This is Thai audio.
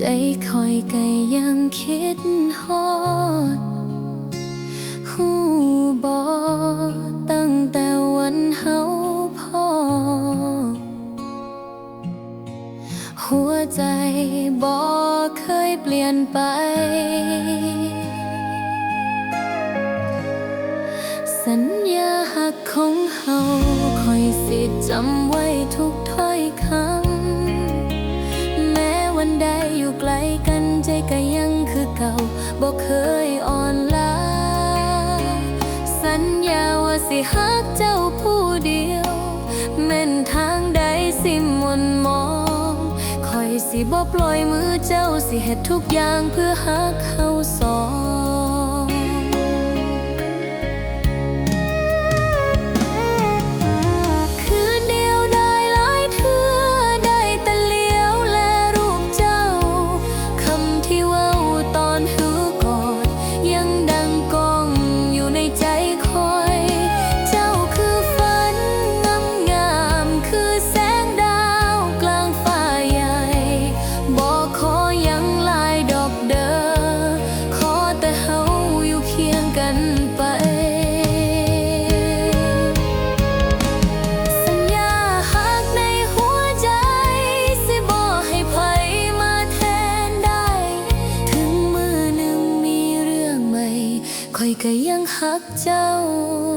ใจคอยก็ยังคิดฮอดหูบอตั้งแต่วันเฮาพอหัวใจบอกเคยเปลี่ยนไป สัญญาหักของเฮาคอยสิจำไว้ทุกถ้อ ใจก็ยังคือเก่าบอกเคยอ่อนล้าสัญญาว่าสิฮักเจ้าผู้เดียวแม่นทางใดสิมนมองคอยสิบ่ปล่อยมือเจ้าสิเฮ็ดทุกอย่างเพื่อฮักเฮาสอง งมือหนึ่